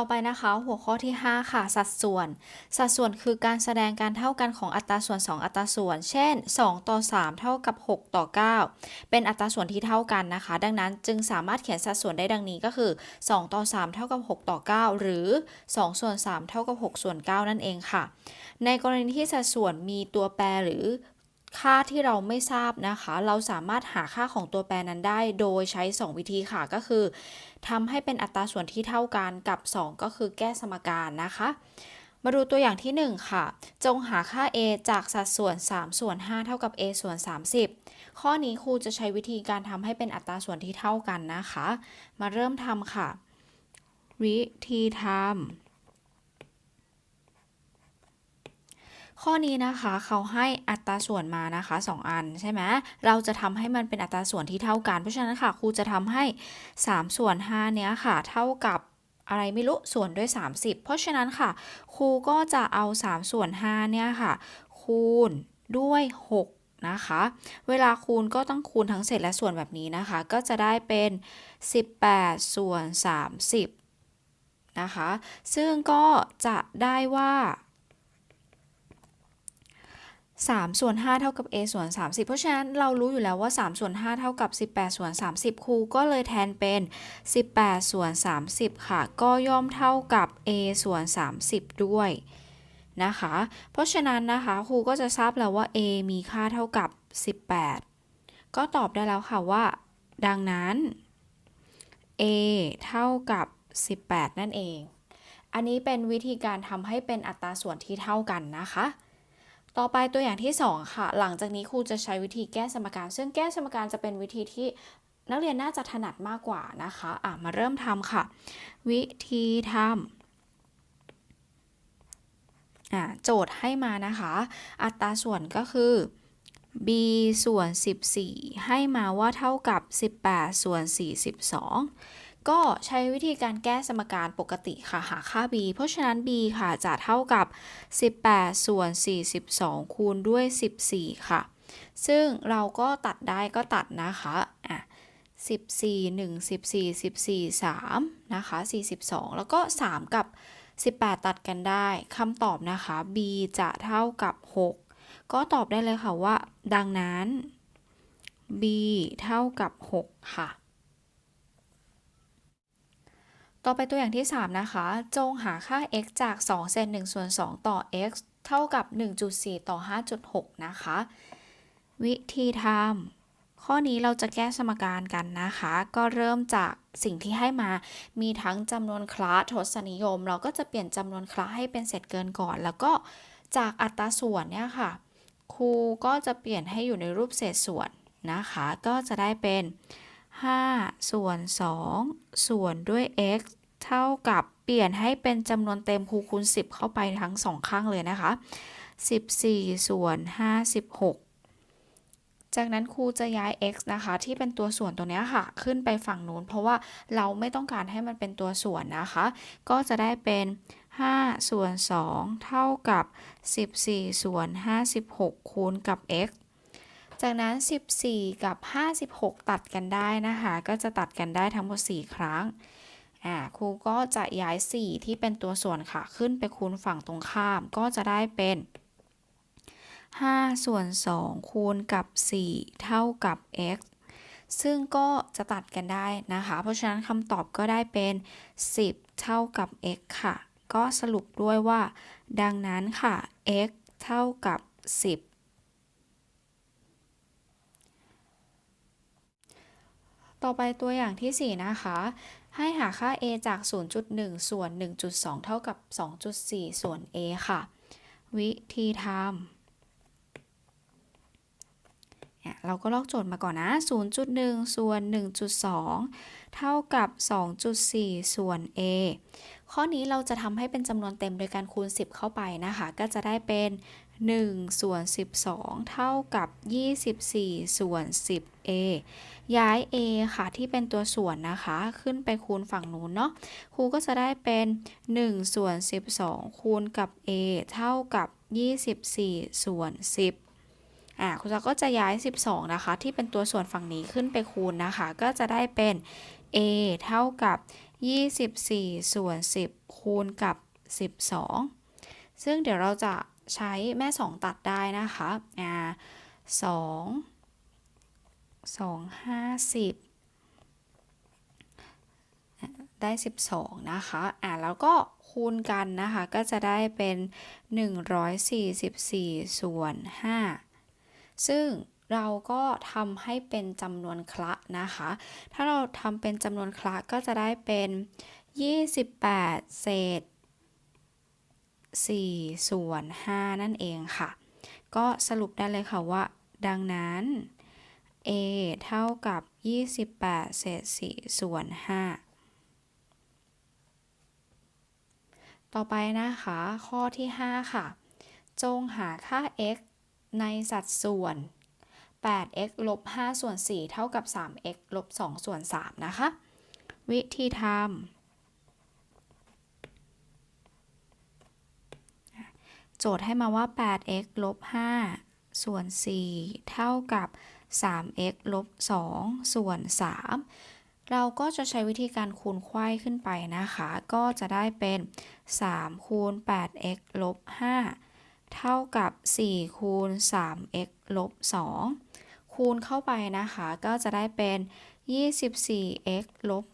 ต่อไปนะคะ หัวข้อที่ 5 ค่ะ สัดส่วน สัดส่วนคือการแสดงการเท่ากันของอัตราส่วน 2 อัตราส่วน เช่น 2 ต่อ 3 เท่ากับ 6 ต่อ 9 เป็นอัตราส่วนที่เท่ากันนะคะ ดังนั้นจึงสามารถเขียนสัดส่วนได้ดังนี้ก็คือ 2 ต่อ 3 เท่ากับ 6 ต่อ 9 หรือ 2 ส่วน 3 เท่ากับ 6 ส่วน 9 นั่นเองค่ะ ในกรณีที่สัดส่วนมีตัวแปรหรือ ค่าที่เราไม่ทราบนะคะ เราสามารถหาค่าของตัวแปรนั้นได้ โดยใช้ 2 วิธีค่ะก็คือทำให้เป็นอัตราส่วนที่เท่ากันกับ 2 ก็คือแก้สมการนะคะ มาดูตัวอย่างที่ 1 ค่ะ จงหาค่า a จากสัดส่วน 3 ส่วน 5 เท่ากับ a ส่วน 30 ข้อนี้ครูจะใช้วิธีการทำให้เป็นอัตราส่วนที่เท่ากันนะคะ มาเริ่มทำค่ะ วิธีทำ ข้อนี้นะคะเขาให้อัตราส่วนมานะคะ 2 อันใช่ไหมเราจะทำให้มันเป็นอัตราส่วนที่เท่ากัน เพราะฉะนั้นค่ะครูจะทำให้ 3 ส่วน5เนี้ยค่ะ เท่ากับอะไรไม่รู้ส่วนด้วย 30 เพราะฉะนั้นค่ะ ครูก็จะเอา 3 ส่วน5เนี่ยค่ะ คูณด้วย 6 นะคะ เวลาคูณก็ต้องคูณทั้งเศษและส่วนแบบนี้นะคะ ก็จะได้เป็น 18 ส่วน 30 นะคะ ซึ่งก็จะได้ว่า 3 ส่วน 5 เท่ากับ a ส่วน 30 เพราะฉะนั้นเรารู้อยู่แล้วว่า 3 ส่วน 5 เท่ากับ 18 ส่วน 30 ครูก็เลยแทนเป็น 18 ส่วน 30 ค่ะ ก็ย่อมเท่ากับ a ส่วน 30 ด้วยนะคะ เพราะฉะนั้นนะคะครูก็จะทราบแล้วว่า a มีค่าเท่ากับ 18 ก็ตอบได้แล้วค่ะว่า ดังนั้น a เท่ากับ 18 นั่นเอง อันนี้เป็นวิธีการทำให้เป็นอัตราส่วนที่เท่ากันนะคะ ต่อไปตัวอย่างที่ 2 ค่ะ หลังจากนี้ครูจะใช้วิธีแก้สมการ ซึ่งแก้สมการจะเป็นวิธีที่นักเรียนน่าจะถนัดมากกว่านะคะ อะ มาเริ่มทำค่ะ วิธีทำอะโจทย์ให้มานะคะ อัตราส่วนก็คือ b ส่วน 14 ให้มาว่าเท่ากับ 18 ส่วน 42 ก็ใช้วิธีการแก้สมการปกติค่ะหาค่า b เพราะฉะนั้น b ค่ะจะเท่ากับ 18 ส่วน 42 คูณด้วย 14 ค่ะ ซึ่งเราก็ตัดได้ก็ตัดนะคะอะ14 1 14 14 3นะคะ42 แล้วก็ 3 กับ 18 ตัดกันได้คำตอบนะคะ b จะเท่ากับ 6 ก็ตอบได้เลยค่ะว่า ดังนั้น b เท่ากับ 6 ค่ะ ต่อไปตัวอย่างที่ 3 นะคะ จงหาค่า x จาก2เศษ1ส่วน2ต่อ x เท่ากับ 1.4 ต่อ 5.6 นะคะ วิธีทำข้อนี้เราจะแก้สมการกันนะคะ ก็เริ่มจากสิ่งที่ให้มา มีทั้งจำนวนคลาสทศนิยม เราก็จะเปลี่ยนจำนวนคลาสให้เป็นเศษเกินก่อน แล้วก็จากอัตราส่วนเนี่ยค่ะ ครูก็จะเปลี่ยนให้อยู่ในรูปเศษส่วนนะคะ ก็จะได้เป็น5ส่วน2ส่วนด้วย x เท่ากับเปลี่ยนให้เป็นจำนวนเต็มคูคูณ 10 เข้าไปทั้งสองข้างเลยนะคะ 14 ส่วน 56 จากนั้นครูจะย้าย x นะคะ ที่เป็นตัวส่วนตัวนี้ค่ะ ขึ้นไปฝั่งนู้น เพราะว่าเราไม่ต้องการให้มันเป็นตัวส่วนนะคะ ก็จะได้เป็น 5 ส่วน 2 เท่ากับ 14 ส่วน 56 คูณกับ x จากนั้น 14 กับ 56 ตัดกันได้นะคะ ก็จะตัดกันได้ทั้งหมด 4 ครั้ง อ่าครูก็จะย้าย 4 ที่เป็นตัวส่วนค่ะ ขึ้นไปคูณฝั่งตรงข้าม ก็จะได้เป็น 5 ส่วน 2 คูณกับ 4 เท่ากับ x ซึ่งก็จะตัดกันได้นะคะ เพราะฉะนั้นคำตอบก็ได้เป็น 10 เท่ากับ x ค่ะ ก็สรุปด้วยว่า ดังนั้นค่ะ x เท่ากับ 10ต่อไปตัวอย่างที่ 4 นะคะ ให้หาค่า a จาก 0.1 ส่วน 1.2 เท่ากับ 2.4 ส่วน a ค่ะ วิธีทำเนี่ยเราก็ลอกโจทย์มาก่อนนะ 0.1 ส่วน 1.2 เท่ากับ 2.4 ส่วน a ข้อนี้เราจะทำให้เป็นจำนวนเต็มโดยการคูณ 10 เข้าไปนะคะ ก็จะได้เป็น 1 ส่วน 12 เท่ากับ 24 ส่วน 10a ย้าย a ค่ะที่เป็นตัวส่วนนะคะ ขึ้นไปคูณฝั่งนู้นเนาะครูก็จะได้เป็น 1 ส่วน 12 คูณกับ a เท่ากับ 24 ส่วน 10อ่าครูจะก็จะย้าย 12 นะคะ ที่เป็นตัวส่วนฝั่งนี้ขึ้นไปคูณนะคะ ก็จะได้เป็น a เท่ากับ 24 ส่วน 10 คูณกับ 12 ซึ่งเดี๋ยวเราจะ ใช้แม่2ตัดได้นะคะอ่า2 2 50ได้ 12 นะคะอ่าแล้วก็คูณกันนะคะ ก็จะได้เป็น 144 ส่วน 5 ซึ่งเราก็ทำให้เป็นจำนวนคละนะคะ ถ้าเราทำเป็นจำนวนคละก็จะได้เป็น 28 เศษ 4 ส่วน 5 นั่นเองค่ะ ก็สรุปได้เลยค่ะว่า ดังนั้น a เท่ากับ 28 เศษ 4 ส่วน 5 ต่อไปนะคะ ข้อที่ 5 ค่ะ จงหาค่า x ในสัดส่วน 8x ลบ5ส่วน 4 เท่ากับ 3x ลบ2ส่วน 3 นะคะ วิธีทำ โจทย์ให้มาว่า 8x ลบ 5 ส่วน 4 เท่ากับ 3x ลบ 2 ส่วน 3 เราก็จะใช้วิธีการคูณไขว้ขึ้นไปนะคะ ก็จะได้เป็น 3 คูณ 8x ลบ 5 เท่ากับ 4 คูณ 3x ลบ 2 คูณเข้าไปนะคะ ก็จะได้เป็น 24x ลบ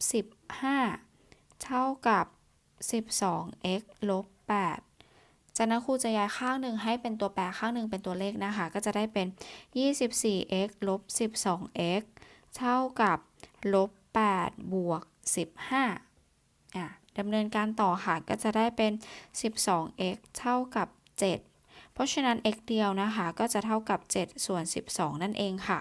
15 เท่ากับ 12x ลบ 8 จากนั้นครูจะย้ายข้างหนึ่งให้เป็นตัวแปรข้างหนึ่งเป็นตัวเลขนะคะ ก็จะได้เป็น 24x ลบ 12x เท่ากับลบ8บวก 15อะดำเนินการต่อค่ะ ก็จะได้เป็น 12x เท่ากับ 7 เพราะฉะนั้น x เดียวนะคะ ก็จะเท่ากับ 7 ส่วน 12 นั่นเองค่ะ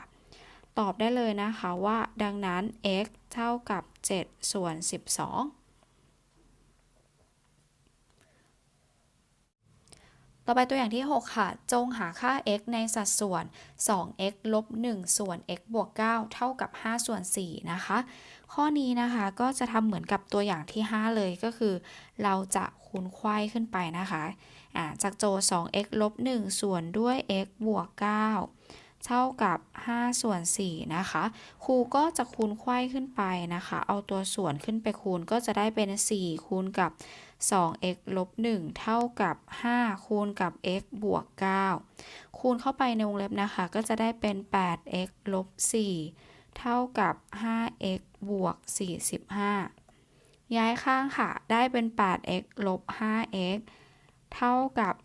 ตอบได้เลยนะคะว่า ดังนั้น x เท่ากับ 7 ส่วน 12 ต่อไปตัวอย่างที่ 6 ค่ะ จงหาค่า x ในสัดส่วน 2x ลบ 1 ส่วน x บวก 9 เท่ากับ 5 ส่วน 4 นะคะ ข้อนี้นะคะก็จะทำเหมือนกับตัวอย่างที่ 5 เลยก็คือ เราจะคูณไขว้ขึ้นไปนะคะอ่าจากโจทย์ 2x ลบ 1 ส่วนด้วย x บวก 9 เท่ากับ 5 ส่วน 4 นะคะ ครูก็จะคูณไขว้ขึ้นไปนะคะ เอาตัวส่วนขึ้นไปคูณก็จะได้เป็น 4 คูณกับ 2x ลบ1เท่ากับ 5 คูณกับ x บวก 9 คูณเข้าไปในวงเล็บนะคะ ก็จะได้เป็น 8x ลบ4เท่ากับ 5x บวก 45 ย้ายข้างค่ะ ได้เป็น 8x ลบ 5x เท่ากับ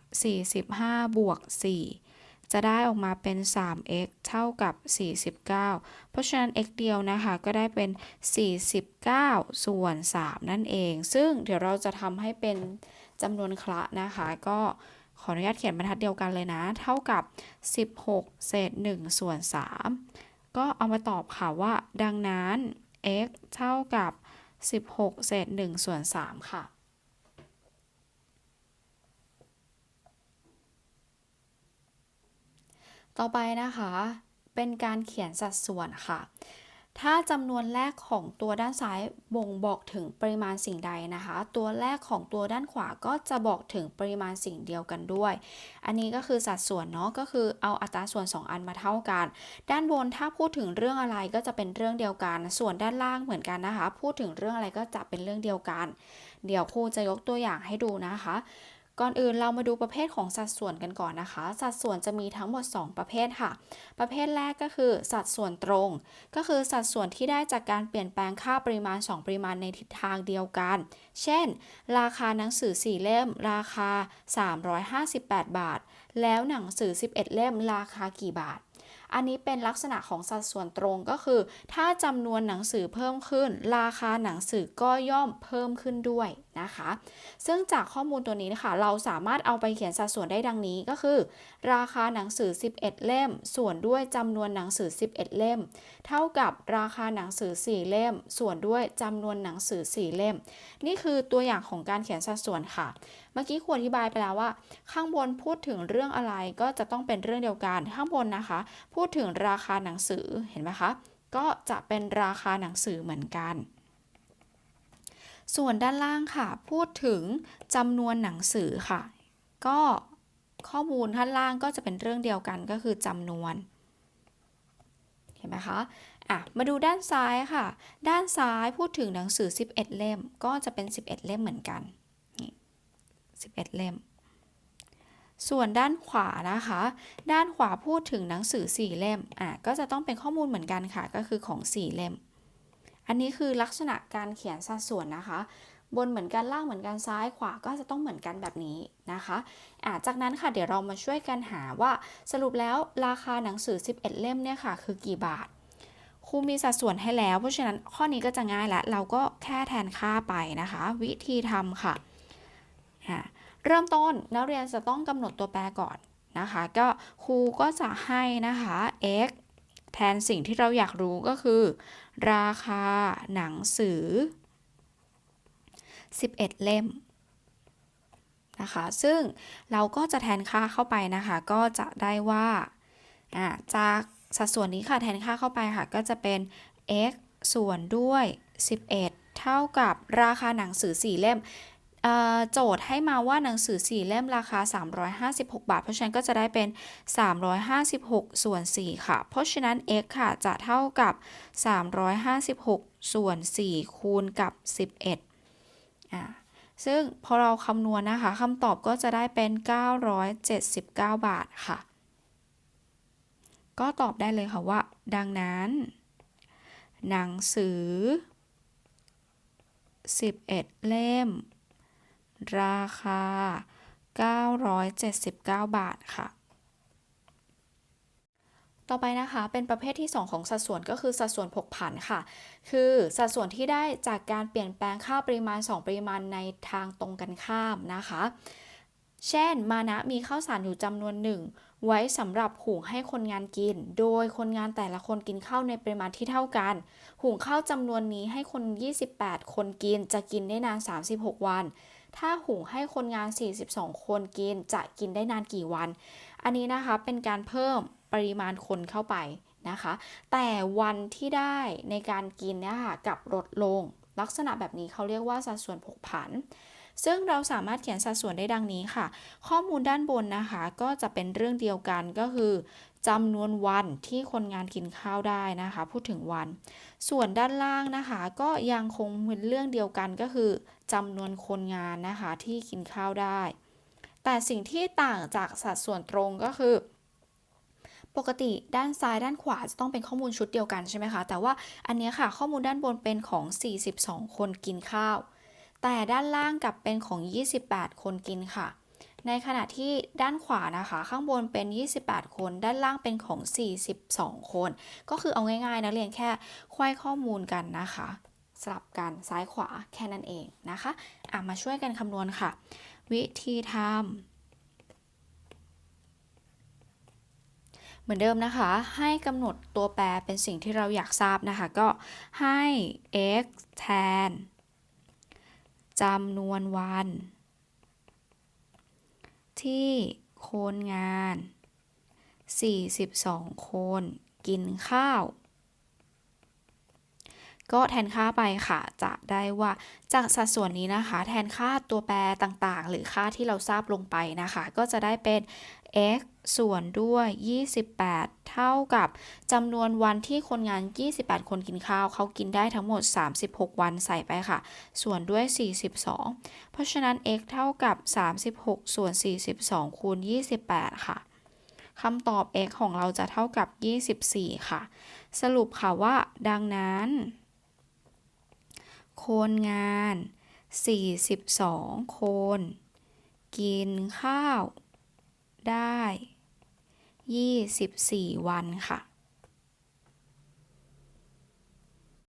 45 บวก 4 จะได้ออกมาเป็น 3x เท่ากับ 49 เพราะฉะนั้น x เดียวนะคะก็ได้เป็น 49 ส่วน 3 นั่นเอง ซึ่งเดี๋ยวเราจะทำให้เป็นจำนวนคละนะคะ ก็ขออนุญาตเขียนบรรทัดเดียวกันเลยนะ เท่ากับ 16 เศษ 1 ส่วน 3 ก็เอามาตอบค่ะว่า ดังนั้น x เท่ากับ 16 เศษ 1 ส่วน 3 ค่ะ ต่อไปนะคะ เป็นการเขียนสัดส่วนค่ะ ถ้าจำนวนแรกของตัวด้านซ้ายบ่งบอกถึงปริมาณสิ่งใดนะคะ ตัวแรกของตัวด้านขวาก็จะบอกถึงปริมาณสิ่งเดียวกันด้วย อันนี้ก็คือสัดส่วนเนาะก็คือเอาอัตราส่วน 2 อันมาเท่ากัน ด้านบนถ้าพูดถึงเรื่องอะไรก็จะเป็นเรื่องเดียวกัน ส่วนด้านล่างเหมือนกันนะคะ พูดถึงเรื่องอะไรก็จะเป็นเรื่องเดียวกัน เดี๋ยวครูจะยกตัวอย่างให้ดูนะคะ ก่อนอื่นเรามาดูประเภทของสัดส่วนกันก่อนนะคะ สัดส่วนจะมีทั้งหมด 2 ประเภทค่ะ ประเภทแรกก็คือ สัดส่วนตรง ก็คือสัดส่วนที่ได้จากการเปลี่ยนแปลงค่าปริมาณ 2 ปริมาณในทิศทางเดียวกัน เช่น ราคาหนังสือ 4 เล่ม ราคา 358 บาท แล้วหนังสือ 11 เล่ม ราคากี่บาทอันนี้เป็นลักษณะของสัดส่วนตรงก็คือ ถ้าจำนวนหนังสือเพิ่มขึ้น ราคาหนังสือก็ย่อมเพิ่มขึ้นด้วย นะคะ ซึ่งจากข้อมูลตัวนี้นะคะเราสามารถเอาไปเขียนสัดส่วนได้ดังนี้ก็คือ ราคาหนังสือ 11 เล่ม ส่วนด้วยจำนวนหนังสือ 11 เล่ม เท่ากับราคาหนังสือ 4 เล่ม ส่วนด้วยจำนวนหนังสือ 4 เล่ม นี่คือตัวอย่างของการเขียนสัดส่วนค่ะ เมื่อกี้ครูอธิบายไปแล้วว่า ข้างบนพูดถึงเรื่องอะไรก็จะต้องเป็นเรื่องเดียวกันข้างบนนะคะ พูดถึงราคาหนังสือเห็นไหมคะก็จะเป็นราคาหนังสือเหมือนกัน ส่วนด้านล่างค่ะ พูดถึงจำนวนหนังสือค่ะ ก็ข้อมูลด้านล่างก็จะเป็นเรื่องเดียวกันก็คือจำนวน เห็นไหมคะอะมาดูด้านซ้ายค่ะ ด้านซ้ายพูดถึงหนังสือ 11 เล่ม ก็จะเป็น 11 เล่มเหมือนกันนี่11 เล่ม ส่วนด้านขวานะคะ ด้านขวาพูดถึงหนังสือ 4 เล่มอะก็จะต้องเป็นข้อมูลเหมือนกันค่ะ ก็คือของ 4 เล่ม อันนี้คือลักษณะการเขียนสัดส่วนนะคะ บนเหมือนกันล่างเหมือนกันซ้ายขวาก็จะต้องเหมือนกันแบบนี้นะคะะจากนั้นค่ะเดี๋ยวเรามาช่วยกันหาว่าสรุปแล้วราคาหนังสือ 11 เล่มเนี่ยค่ะคือกี่บาทครูมีสัดส่วนให้แล้ว เพราะฉะนั้นข้อนี้ก็จะง่ายละเราก็แค่แทนค่าไปนะคะ วิธีทำค่ะอะเริ่มต้นนักเรียนจะต้องกำหนดตัวแปรก่อนนะคะ ก็ครูก็จะให้นะคะ x แทนสิ่งที่เราอยากรู้ก็คือ ราคาหนังสือ 11 เล่มนะคะ ซึ่งเราก็จะแทนค่าเข้าไปนะคะ ก็จะได้ว่าจากสัดส่วนนี้ค่ะแทนค่าเข้าไปค่ะ ก็จะเป็น x ส่วนด้วย 11 เท่ากับราคาหนังสือ 4 เล่มเอ่อ โจทย์ให้มาว่าหนังสือ 4 เล่มราคา 356 บาท เพราะฉะนั้นก็จะได้เป็น 356 ส่วน 4 ค่ะ เพราะฉะนั้น x ค่ะจะเท่ากับ 356 ส่วน 4 คูณกับ 11อ่าซึ่งพอเราคำนวณนะคะคำตอบก็จะได้เป็น 979 บาทค่ะ ก็ตอบได้เลยค่ะว่า ดังนั้น หนังสือ 11 เล่ม ราคา 979 บาทค่ะ ต่อไปนะคะเป็นประเภทที่ 2 ของสัดส่วนก็คือสัดส่วนผกผันค่ะ คือสัดส่วนที่ได้จากการเปลี่ยนแปลงค่าปริมาณ 2 ปริมาณในทางตรงกันข้ามนะคะ เช่น มานะมีข้าวสารอยู่จำนวนหนึ่งไว้สำหรับหุงให้คนงานกิน โดยคนงานแต่ละคนกินข้าวในปริมาณที่เท่ากัน หุงข้าวจำนวนนี้ให้คน 28 คนกินจะกินได้นาน 36 วัน ถ้าหุงให้คนงาน 42 คนกินจะกินได้นานกี่วัน อันนี้นะคะเป็นการเพิ่มปริมาณคนเข้าไปนะคะ แต่วันที่ได้ในการกินเนี่ยค่ะกับลดลง ลักษณะแบบนี้เขาเรียกว่าสัดส่วนผกผัน ซึ่งเราสามารถเขียนสัดส่วนได้ดังนี้ค่ะ ข้อมูลด้านบนนะคะ ก็จะเป็นเรื่องเดียวกันก็คือ จำนวนวันที่คนงานกินข้าวได้นะคะ พูดถึงวัน ส่วนด้านล่างนะคะ ก็ยังคงเป็นเรื่องเดียวกันก็คือจำนวนคนงานนะคะที่กินข้าวได้ แต่สิ่งที่ต่างจากสัดส่วนตรงก็คือปกติด้านซ้ายด้านขวาจะต้องเป็นข้อมูลชุดเดียวกันใช่ไหมคะ แต่ว่าอันนี้ค่ะข้อมูลด้านบนเป็นของ 42 คนกินข้าว แต่ด้านล่างกับเป็นของ 28 คนกินค่ะ ในขณะที่ด้านขวานะคะ ข้างบนเป็น 28 คน ด้านล่างเป็นของ 42 คน ก็คือเอาง่ายๆนะเรียนแค่ควายข้อมูลกันนะคะ สลับกันซ้ายขวาแค่นั้นเองนะคะอะมาช่วยกันคำนวณค่ะ วิธีทำเหมือนเดิมนะคะ ให้กำหนดตัวแปรเป็นสิ่งที่เราอยากทราบนะคะ ก็ให้ x แทนจำนวนวัน ที่คนงาน 42 คน กินข้าว ก็แทนค่าไปค่ะ จะได้ว่าจากสัดส่วนนี้นะคะ แทนค่าตัวแปรต่างๆ หรือค่าที่เราทราบลงไปนะคะ ก็จะได้เป็น x ส่วนด้วย 28 เท่ากับจำนวนวันที่คนงาน 28 คนกินข้าว เขากินได้ทั้งหมด 36 วันใส่ไปค่ะ ส่วนด้วย 42 เพราะฉะนั้น x เท่ากับ 36 ส่วน 42 คูณ 28 ค่ะคำตอบ x ของเราจะเท่ากับ 24 ค่ะ สรุปค่ะว่า ดังนั้น คนงาน 42 คน กินข้าว ได้ 24 วันค่ะ